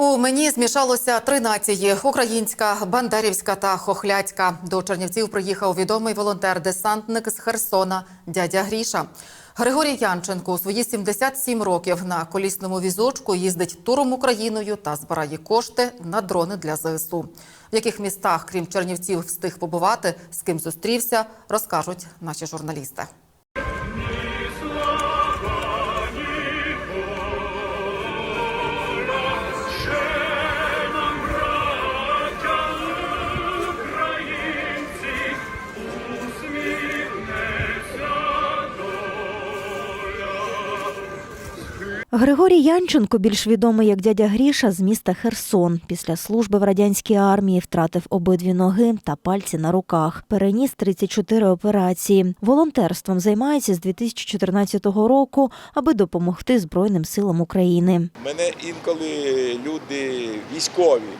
У мені змішалося три нації: українська, бандерівська та хохляцька. До Чернівців приїхав відомий волонтер-десантник з Херсона дядя Гріша. Григорій Янченко у свої 77 років на колісному візочку їздить туром Україною та збирає кошти на дрони для ЗСУ. В яких містах, крім Чернівців, встиг побувати, з ким зустрівся, розкажуть наші журналісти. Григорій Янченко, більш відомий як дядя Гріша, з міста Херсон. Після служби в радянській армії втратив обидві ноги та пальці на руках. Переніс 34 операції. Волонтерством займається з 2014 року, аби допомогти Збройним силам України. Мене інколи люди військові,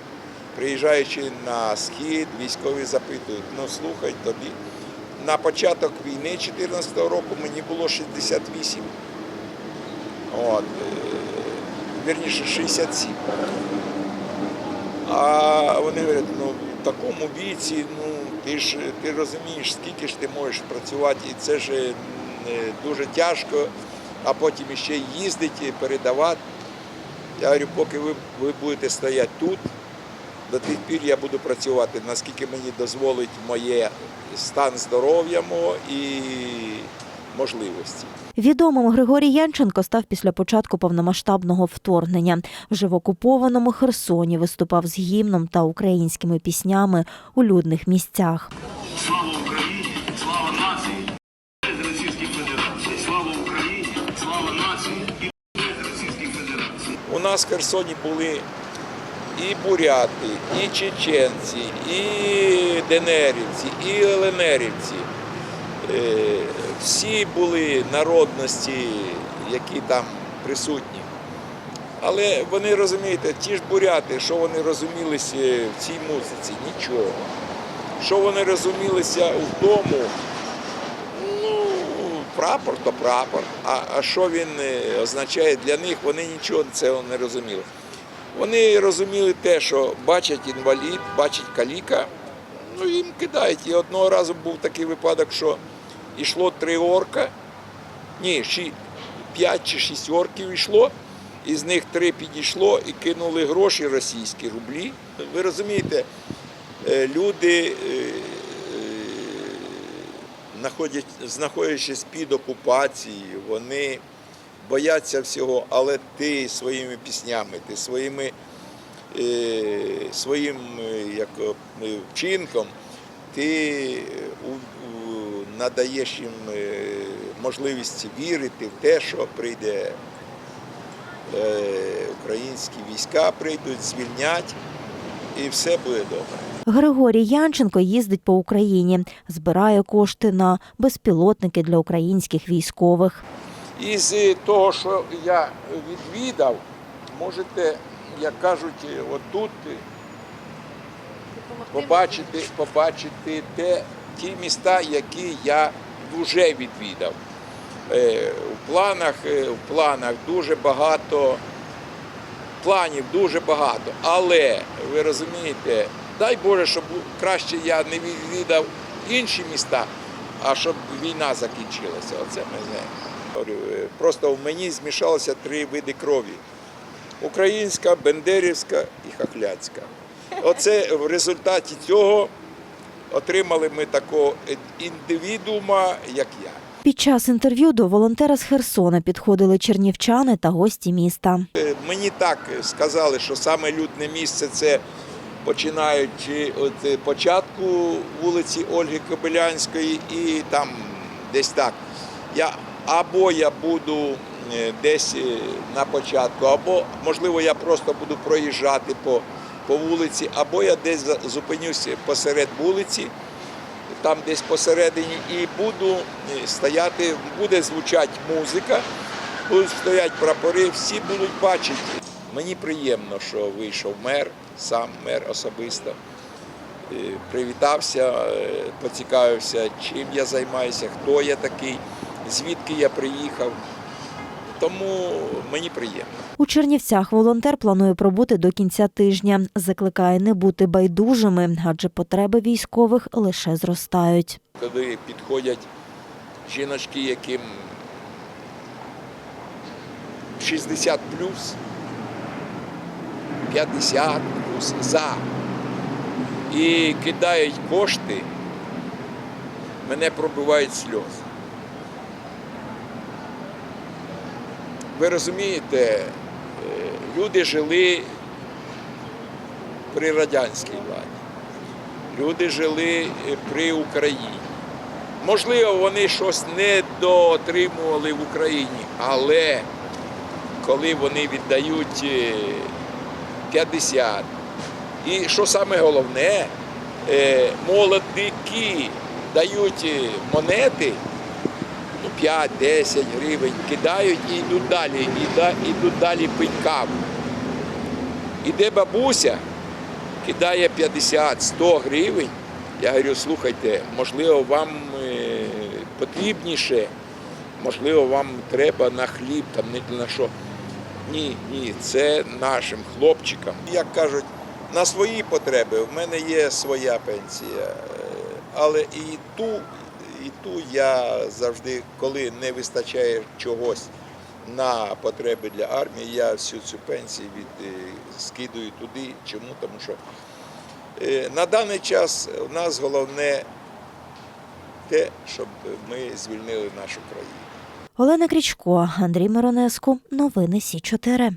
приїжджаючи на схід, військові запитують, ну слухай тобі. На початок війни 2014 року мені було 68. От, е, вірніше 67. А вони говорять, ну в такому віці, ну ти ж ти розумієш, скільки ж ти можеш працювати, і це ж е, дуже тяжко, а потім ще їздити, передавати. Я говорю, поки ви, ви будете стояти тут, до тих пір я буду працювати, наскільки мені дозволить моє стан здоров'я мого і можливості. Відомим Григорій Янченко став після початку повномасштабного вторгнення. Вже в окупованому Херсоні виступав з гімном та українськими піснями у людних місцях. Слава Україні! Слава нації! З Російської Федерації! Слава Україні! Слава нації! І з Російської Федерації! У нас в Херсоні були і буряти, і чеченці, і денерівці, і ЛНРівці. Е, Всі були народності, які там присутні. Але вони розумієте, ті ж буряти, що вони розумілися в цій музиці, нічого. Що вони розумілися в тому, ну, прапор то прапор. А, а що він е, означає для них, вони нічого цього не розуміли. Вони розуміли те, що бачать інвалід, бачать каліка, ну їм кидають. І одного разу був такий випадок, що йшло три орка, ні, ші- п'ять чи шість орків йшло, із них три підійшло і кинули гроші російські рублі. Ви розумієте, е, люди, е, е, знаходячись під окупацією, вони бояться всього, але ти своїми піснями, ти своїми, своїм як, вчинком, ти надаєш їм е, можливість вірити в те, що прийде е, українські війська, прийдуть, звільнять, і все буде добре. Григорій Янченко їздить по Україні, збирає кошти на безпілотники для українських військових. Із того, що я відвідав, можете, як кажуть, отут побачити, побачити те, ті міста, які я вже відвідав. Е, В планах, е, в планах дуже багато, планів дуже багато. Але ви розумієте, дай Боже, щоб краще я не відвідав інші міста, а щоб війна закінчилася. Оце мене. Е, Просто в мені змішалося три види крові: українська, бендерівська і хахляцька. Оце в результаті цього отримали ми такого індивідуума, як я. Під час інтерв'ю до волонтера з Херсона підходили чернівчани та гості міста. Е, Мені так сказали, що саме людне місце це починаючи від е, початку вулиці Ольги Кобилянської і там десь так. Я, або я буду е, десь е, на початку, або можливо я просто буду проїжджати по, по вулиці, або я десь зупинюся посеред вулиці, там десь посередині, і буду е, стояти, буде звучати музика, будуть стоять прапори, всі будуть бачити. Мені приємно, що вийшов мер, сам мер особисто. Е, Привітався, е, поцікавився, чим я займаюся, хто я такий, звідки я приїхав. Тому мені приємно. У Чернівцях волонтер планує пробути до кінця тижня. Закликає не бути байдужими, адже потреби військових лише зростають. Коли підходять жіночки, яким 60 плюс, 50 плюс за і кидають кошти, мене пробивають сльози. Ви розумієте, е, люди жили при радянській владі. Люди жили е, при Україні. Можливо, вони щось не дотримували в Україні, але коли вони віддають е, 50, і що саме головне, е, молодики дають е, монети, 5-10 гривень, кидають і йдуть далі, йдуть далі пить каву. Іде бабуся, кидає 50-100 гривень. Я говорю, слухайте, можливо, вам е, потрібніше, можливо, вам треба на хліб, там не на що. Ні, ні, це нашим хлопчикам. Як кажуть, на свої потреби в мене є своя пенсія, е, але і ту, і ту я завжди, коли не вистачає чогось на потреби для армії, я всю цю пенсію від, е, скидую туди. Чому? Тому що е, на даний час у нас головне те, щоб ми звільнили нашу країну. Олена Крічко, Андрій Миронеску. Новини Сі 4